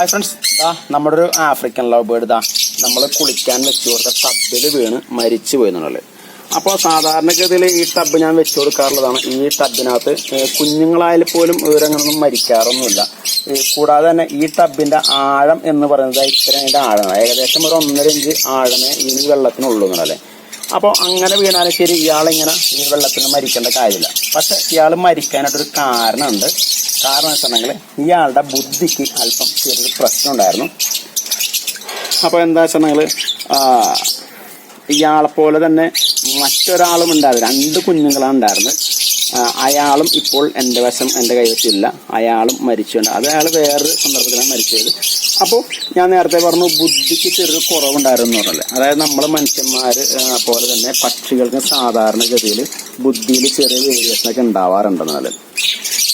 Hi friends ഇതാ നമ്മുടെ ഒരു ആഫ്രിക്കൻ ലവ് ബേർഡ് ഇതാ നമ്മൾ കുളിക്കാൻ വെച്ചു കൊടുത്ത ടബിൽ വീണ് മരിച്ചു പോയി എന്നുള്ളത് അപ്പോൾ സാധാരണഗതിയിൽ ഈ ടബ് ഞാൻ വെച്ചു കൊടുക്കാറുള്ളതാണ്. ഈ ടബിനകത്ത് കുഞ്ഞുങ്ങളായാലും പോലും ഇവരങ്ങനൊന്നും മരിക്കാറൊന്നുമില്ല. കൂടാതെ തന്നെ ഈ ടബിന്റെ ആഴം എന്ന് പറയുന്നത് ഇത്ര അതിന്റെ ആഴമാണ്. ഏകദേശം ഒരു ഒന്നര ഇഞ്ച് ആഴമേ ഈ വെള്ളത്തിനുള്ളൂ എന്നുള്ളത് അപ്പോൾ അങ്ങനെ വീണാലും ശരി ഇയാളിങ്ങനെ ഈ വെള്ളത്തിന് മരിക്കേണ്ട കാര്യമില്ല. പക്ഷേ ഇയാൾ മരിക്കാനായിട്ടൊരു കാരണമുണ്ട്. കാരണം വെച്ചിട്ടുണ്ടെങ്കിൽ ഇയാളുടെ ബുദ്ധിക്ക് അല്പം ചെറിയൊരു പ്രശ്നം ഉണ്ടായിരുന്നു അപ്പോൾ എന്താ വെച്ചിട്ടുണ്ടെങ്കിൽ ഇയാളെ പോലെ തന്നെ മറ്റൊരാളും ഉണ്ടായിരുന്നു. രണ്ട് കുഞ്ഞുങ്ങളാണ് ഉണ്ടായിരുന്നത്. അയാളും ഇപ്പോൾ എന്റെ വശം എന്റെ കൈവശമില്ല. അയാളും മരിച്ചുണ്ട് അത് അയാൾ വേറൊരു സന്ദർഭത്തിലാണ് മരിച്ചത്. അപ്പോൾ ഞാൻ നേരത്തെ പറഞ്ഞു ബുദ്ധിക്ക് ചെറിയൊരു കുറവുണ്ടായിരുന്നു എന്ന് അതായത് നമ്മൾ മനുഷ്യന്മാർ പോലെ തന്നെ പക്ഷികൾക്ക് സാധാരണഗതിയിൽ ബുദ്ധിയിൽ ചെറിയ വേരിയേഷനൊക്കെ ഒക്കെ ഉണ്ടാവാറുണ്ടെന്നുള്ളത്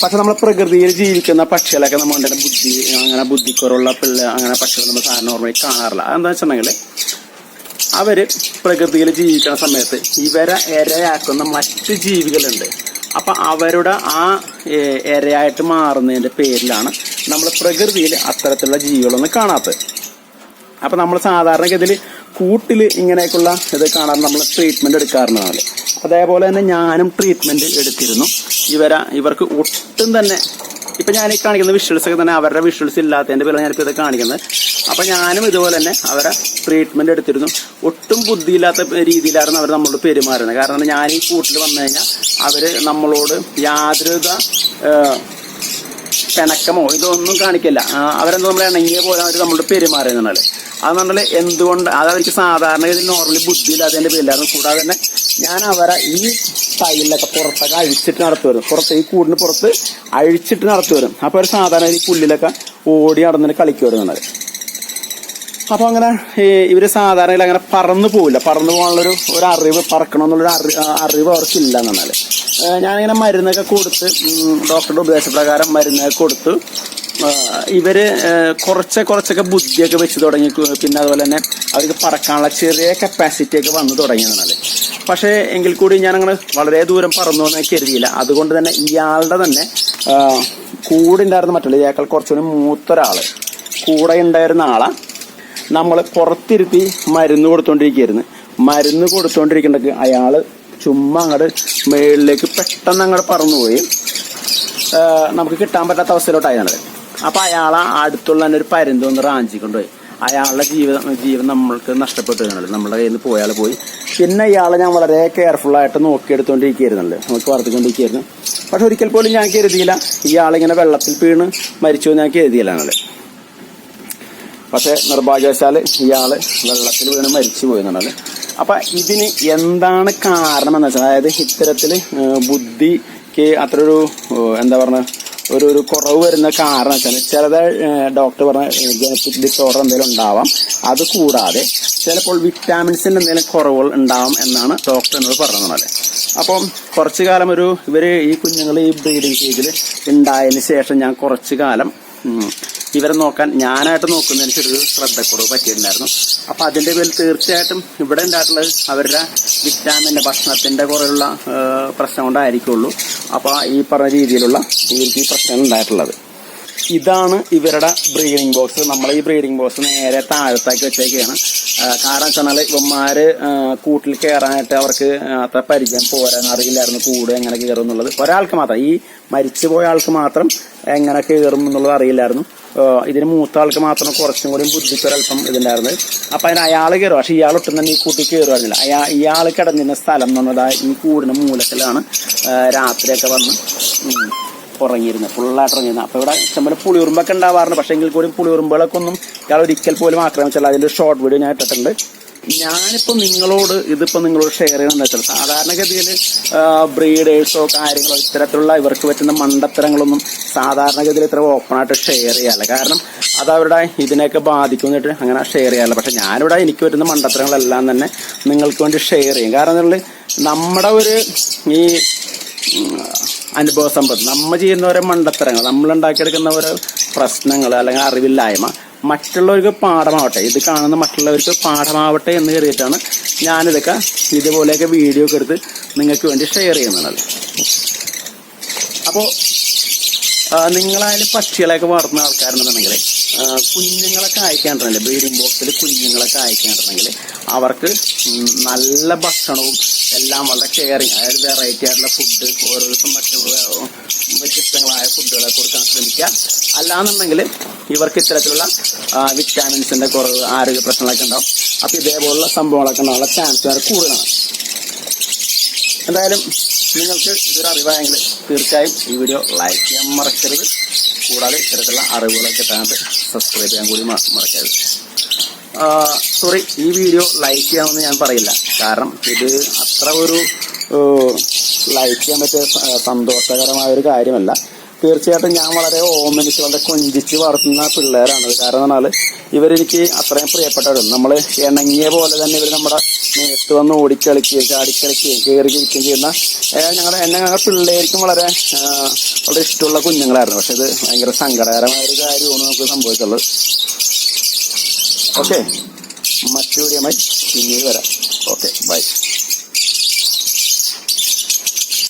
പക്ഷെ നമ്മളെ പ്രകൃതിയിൽ ജീവിക്കുന്ന പക്ഷികളൊക്കെ നമ്മളുടെ ബുദ്ധി അങ്ങനെ ബുദ്ധിക്കുറവുള്ള പിള്ള അങ്ങനെ പക്ഷികൾ നമ്മൾ സാധാരണ നോർമലി കാണാറില്ല. അതെന്താ വെച്ചിട്ടുണ്ടെങ്കിൽ അവർ പ്രകൃതിയിൽ ജീവിക്കുന്ന സമയത്ത് ഇവരെ ഇരയാക്കുന്ന മറ്റ് ജീവികളുണ്ട്. അപ്പൊ അവരുടെ ആ ഇരയായിട്ട് മാറുന്നതിന്റെ പേരിലാണ് നമ്മൾ പ്രകൃതിയിൽ അത്തരത്തിലുള്ള ജീവികളൊന്നും കാണാത്തത്. അപ്പൊ നമ്മൾ സാധാരണഗതിയിൽ കൂട്ടിൽ ഇങ്ങനെയൊക്കെയുള്ള ഇത് കാണാൻ നമ്മൾ ട്രീറ്റ്മെന്റ് എടുക്കാറുണ്ടാവില്ല അതേപോലെ തന്നെ ഞാനും ട്രീറ്റ്മെന്റ് എടുത്തിരുന്നു. ഇവരെ ഇവർക്ക് ഒട്ടും തന്നെ ഇപ്പം ഞാൻ ഈ കാണിക്കുന്ന വിഷ്വൽസ് ഒക്കെ തന്നെ അവരുടെ വിഷ്വൽസ് ഇല്ലാത്തതിന്റെ പേരിലാണ് ഞാനിപ്പോൾ ഇത് കാണിക്കുന്നത്. അപ്പം ഞാനും ഇതുപോലെ തന്നെ അവരെ ട്രീറ്റ്മെന്റ് എടുത്തിരുന്നു. ഒട്ടും ബുദ്ധിയില്ലാത്ത രീതിയിലായിരുന്നു അവർ നമ്മളോട് പെരുമാറുന്നത്. കാരണം ഞാൻ ഈ കൂട്ടിൽ വന്നു കഴിഞ്ഞാൽ അവർ നമ്മളോട് യാതൊരുവിധ പിണക്കമോ ഇതൊന്നും കാണിക്കില്ല. അവരെന്താ നമ്മൾ ഇണങ്ങിയ പോലെ അവർ നമ്മളോട് പെരുമാറുന്നതാണ് അതെന്ന് പറഞ്ഞാൽ എന്തുകൊണ്ട് അത് അവർക്ക് സാധാരണ ഗതിയിൽ നോർമലി ബുദ്ധിയില്ലാത്തതിന്റെ പേരിലായിരുന്നു. കൂടാതെ തന്നെ ഞാൻ അവരെ ഈ ടൈലിലൊക്കെ പുറത്തൊക്കെ അഴിച്ചിട്ട് നടത്തുവരും പുറത്ത് ഈ കൂടിന് പുറത്ത് അഴിച്ചിട്ട് നടത്തുവരും അപ്പോൾ അപ്പൊ അവർ സാധാരണ ഈ പുല്ലിലൊക്കെ ഓടി നടന്നിട്ട് കളിക്കുക വരുന്നത് അപ്പൊ അങ്ങനെ ഈ സാധാരണയിൽ സാധാരണ അങ്ങനെ പറന്നു പോവില്ല. പറന്നു പോകാനുള്ളൊരു ഒരു അറിവ് പറക്കണമെന്നുള്ളൊരു അറി അറിവ് അവർക്കില്ല എന്നാൽ ഞാനിങ്ങനെ മരുന്നൊക്കെ കൊടുത്ത് ഡോക്ടറുടെ ഉപദേശപ്രകാരം മരുന്നൊക്കെ കൊടുത്ത് ഇവർ കുറച്ച് കുറച്ചൊക്കെ ബുദ്ധിയൊക്കെ വെച്ച് തുടങ്ങി പിന്നെ അതുപോലെ തന്നെ അവർക്ക് പറക്കാനുള്ള ചെറിയ കപ്പാസിറ്റിയൊക്കെ വന്ന് വന്നു തുടങ്ങി എന്നാൽ പക്ഷേ എങ്കിൽ കൂടി ഞാനങ്ങനെ വളരെ ദൂരം പറന്നു എന്ന് കരുതിയില്ല. അതുകൊണ്ട് തന്നെ ഇയാളുടെ തന്നെ കൂടെ ഉണ്ടായിരുന്ന മറ്റുള്ള ഇയാൾക്കാൾ കുറച്ചുകൂടി മൂത്തൊരാൾ കൂടെ ഉണ്ടായിരുന്ന ആളെ നമ്മൾ പുറത്തിരുത്തി മരുന്ന് കൊടുത്തോണ്ടിരിക്കുകയായിരുന്നു മരുന്ന് കൊടുത്തോണ്ടിരിക്കണ്ടെങ്കിൽ അയാൾ ചുമ്മാ അങ്ങോട്ട് മേളിലേക്ക് പെട്ടെന്ന് അങ്ങോട്ട് പറന്നുപോയി. നമുക്ക് കിട്ടാൻ പറ്റാത്ത അവസ്ഥയിലോട്ടായി ഞങ്ങൾ അപ്പോൾ അയാളെ അടുത്തുള്ള തന്നെ ഒരു പരുന്തൊന്ന് റാഞ്ചി കൊണ്ടുപോയി അയാളുടെ ജീവിതം ജീവൻ നമ്മൾക്ക് നഷ്ടപ്പെട്ടു എന്നുള്ളത്. നമ്മുടെ കയ്യിൽ നിന്ന് പോയാൽ പോയി. പിന്നെ ഇയാളെ ഞാൻ വളരെ കെയർഫുള്ളായിട്ട് ആയിട്ട് നോക്കിയെടുത്തോണ്ടിരിക്കുകയായിരുന്നല്ലോ നമുക്ക് വളർത്തിക്കൊണ്ടിരിക്കുകയായിരുന്നു പക്ഷെ ഒരിക്കൽ പോലും ഞാൻ കരുതിയില്ല ഇയാളിങ്ങനെ വെള്ളത്തിൽ വീണ് മരിച്ചു ഞാൻ കരുതിയില്ല എന്നുള്ളത്. പക്ഷെ നിർഭാഗ്യവശാൽ ഇയാൾ വെള്ളത്തിൽ വീണ് മരിച്ചു പോയി എന്നുള്ളത് അപ്പൊ ഇതിന് എന്താണ് കാരണം എന്ന് വെച്ചാൽ അതായത് ഇത്തരത്തിൽ ഏഹ്, ബുദ്ധിക്ക് അത്ര ഒരു എന്താ പറഞ്ഞ ഒരു ഒരു കുറവ് വരുന്ന കാരണം വെച്ചാൽ ചിലത് ഡോക്ടർ പറഞ്ഞ ജനറ്റിക് ഡിസോർഡർ എന്തെങ്കിലും ഉണ്ടാവാം. അത് കൂടാതെ ചിലപ്പോൾ വിറ്റാമിൻസിന്റെ എന്തെങ്കിലും കുറവുകൾ ഉണ്ടാവും എന്നാണ് ഡോക്ടർ എന്നോട് പറഞ്ഞത് അപ്പം കുറച്ചു കാലം ഒരു ഇവർ ഈ കുഞ്ഞുങ്ങൾ ഈ ബ്രീഡിംഗ് സ്റ്റേജിൽ ഉണ്ടായതിന് ശേഷം ഞാൻ കുറച്ചു കാലം ഇവരെ നോക്കാൻ ഞാനായിട്ട് നോക്കുന്നതിന് ചെറിയൊരു ശ്രദ്ധക്കുറവ് പറ്റിയിട്ടുണ്ടായിരുന്നു. അപ്പൊ അതിന്റെ പേരിൽ തീർച്ചയായിട്ടും ഇവിടെ ഉണ്ടായിട്ടുള്ളത് അവരുടെ വിറ്റാമിന്റെ ഭക്ഷണത്തിന്റെ കുറവുള്ള പ്രശ്നം കൊണ്ടായിരിക്കുള്ളൂ. അപ്പൊ ഈ പറഞ്ഞ രീതിയിലുള്ള ഈ പ്രശ്നം ഉണ്ടായിട്ടുള്ളത്. ഇതാണ് ഇവരുടെ ബ്രീഡിംഗ് ബോക്സ് നമ്മൾ ഈ ബ്രീഡിംഗ് ബോക്സ് നേരെ താഴത്താക്കി വെച്ചേക്കുകയാണ് കാരണം വെച്ചാൽ ഇവന്മാർ കൂട്ടിൽ കയറാനായിട്ട് അവർക്ക് അത്ര പരിചയം പോരാൻ അറിയില്ലായിരുന്നു കൂട് എങ്ങനെ കയറും എന്നുള്ളത്. ഒരാൾക്ക് മാത്രം. ഈ മരിച്ചുപോയ ആൾക്ക് മാത്രം എങ്ങനെ കയറും എന്നുള്ളത് അറിയില്ലായിരുന്നു. ഇതിന് മൂത്ത ആൾക്ക് മാത്രം കുറച്ചും കൂടി ബുദ്ധിപ്പൊരൽപ്പം ഇതുണ്ടായിരുന്നത് അപ്പം അതിന് അയാൾ കയറും പക്ഷേ ഇയാൾ ഒട്ടും തന്നെ ഈ കൂട്ടി കയറുമായിരുന്നില്ല അയാ ഇയാൾ കിടന്നിരുന്ന സ്ഥലം എന്ന് ഈ കൂടിന് മൂലത്തിലാണ് രാത്രിയൊക്കെ വന്ന് ഉറങ്ങിയിരുന്നത് ഫുള്ളായിട്ട് ഇറങ്ങിയിരുന്നത് അപ്പോൾ ഇവിടെ ഇഷ്ടംപോലെ പുളിയുറുമ്പൊക്കെ ഉണ്ടാവാറുണ്ട്. പക്ഷേ എങ്കിൽ കൂടി പുളിയുറുമ്പുകളൊക്കെ ഒന്നും ഇയാൾ ഒരിക്കൽ പോലും ആക്രമിച്ചല്ല. അതിന്റെ ഷോർട്ട് വീഡിയോ ഞാൻ ഇട്ടിട്ടുണ്ട്. ഞാനിപ്പോൾ നിങ്ങളോട് ഇതിപ്പോൾ നിങ്ങളോട് ഷെയർ ചെയ്യണമെന്ന് വെച്ചാൽ സാധാരണഗതിയിൽ ബ്രീഡേഴ്സോ കാര്യങ്ങളോ ഇത്തരത്തിലുള്ള ഇവർക്ക് പറ്റുന്ന മണ്ടത്തരങ്ങളൊന്നും സാധാരണഗതിയിൽ ഇത്ര ഓപ്പണായിട്ട് ഷെയർ ചെയ്യാറില്ല. കാരണം അത് അവരുടെ ഇതിനെയൊക്കെ ബാധിക്കുന്നിട്ട് അങ്ങനെ ഷെയർ ചെയ്യാറില്ല. പക്ഷെ ഞാനിവിടെ എനിക്ക് പറ്റുന്ന മണ്ടത്തരങ്ങളെല്ലാം തന്നെ നിങ്ങൾക്ക് വേണ്ടി ഷെയർ ചെയ്യും. കാരണം നമ്മുടെ ഒരു ഈ അനുഭവ സമ്പത്ത്. നമ്മൾ ചെയ്യുന്ന ഓരോ മണ്ടത്തരങ്ങൾ നമ്മൾ ഉണ്ടാക്കിയെടുക്കുന്ന ഓരോ പ്രശ്നങ്ങൾ അല്ലെങ്കിൽ അറിവില്ലായ്മ മറ്റുള്ളവർക്ക് പാഠമാവട്ടെ ഇത് കാണുന്ന മറ്റുള്ളവർക്ക് പാഠമാവട്ടെ എന്ന് കരുതിയിട്ടാണ് ഞാനിതൊക്കെ ഇതുപോലെയൊക്കെ വീഡിയോ ഒക്കെ എടുത്ത് നിങ്ങൾക്ക് വേണ്ടി ഷെയർ ചെയ്യുന്നത്. അപ്പോൾ നിങ്ങളായാലും പക്ഷികളെയൊക്കെ വളർത്തുന്ന ആൾക്കാരുണ്ടെന്നുണ്ടെങ്കിൽ കുഞ്ഞുങ്ങളൊക്കെ അയക്കാണ്ടിരുന്നില്ല ബ്രീഡിംഗ് ബോക്സിൽ കുഞ്ഞുങ്ങളൊക്കെ അയക്കാണ്ടെങ്കിൽ അവർക്ക് നല്ല ഭക്ഷണവും എല്ലാം വളരെ കെയറിങ് അതായത് വെറൈറ്റി ആയിട്ടുള്ള ഫുഡ് ഓരോ ദിവസം മറ്റു വ്യത്യസ്തങ്ങളായ ഫുഡുകളെ കൊടുക്കാൻ ശ്രമിക്കുക. അല്ലാന്നുണ്ടെങ്കിൽ ഇവർക്ക് ഇത്തരത്തിലുള്ള വിറ്റാമിൻസിന്റെ കുറവ് ആരോഗ്യ പ്രശ്നങ്ങളൊക്കെ ഉണ്ടാവും. അപ്പൊ ഇതേപോലുള്ള സംഭവങ്ങളൊക്കെ ഉണ്ടാകാനുള്ള ചാൻസ് വരെ കൂടുതലാണ്. എന്തായാലും നിങ്ങൾക്ക് ഇതൊരു അറിവായെങ്കിൽ തീർച്ചയായും ഈ വീഡിയോ ലൈക്ക് ചെയ്യാൻ മറക്കരുത്. കൂടാതെ ഇത്തരത്തിലുള്ള അറിവുകളൊക്കെ കിട്ടാനായിട്ട് സബ്സ്ക്രൈബ് ചെയ്യാൻ കൂടി മറക്കരുത്. സോറി ഈ വീഡിയോ ലൈക്ക് ചെയ്യാമെന്ന് ഞാൻ പറയില്ല. കാരണം ഇത് അത്ര ഒരു ലൈക്ക് ചെയ്യാൻ പറ്റിയ സന്തോഷകരമായ ഒരു കാര്യമല്ല. തീർച്ചയായിട്ടും ഞാൻ വളരെ ഓമനിച്ച് വളരെ കൊഞ്ചിച്ച് വളർത്തുന്ന പിള്ളേരാണ്. കാരണം എന്ന് പറഞ്ഞാൽ ഇവരെനിക്ക് അത്രയും പ്രിയപ്പെട്ടവരും. നമ്മൾ ഇണങ്ങിയ പോലെ തന്നെ ഇവർ നമ്മുടെ നേരത്ത് വന്ന് ഓടിക്കളിക്കുകയും ചാടിക്കളിക്കുകയും കയറി ഇരിക്കുകയും ചെയ്യുന്ന ഞങ്ങളുടെ എന്നെ ഞങ്ങളുടെ പിള്ളേർക്കും വളരെ വളരെ ഇഷ്ടമുള്ള കുഞ്ഞുങ്ങളായിരുന്നു. പക്ഷെ ഇത് ഭയങ്കര സങ്കടകരമായ ഒരു കാര്യമാണ് നമുക്ക് സംഭവിച്ചുള്ളത്. ഓക്കെ. മറ്റൊരു പിന്നീട് വരാം. Okay bye.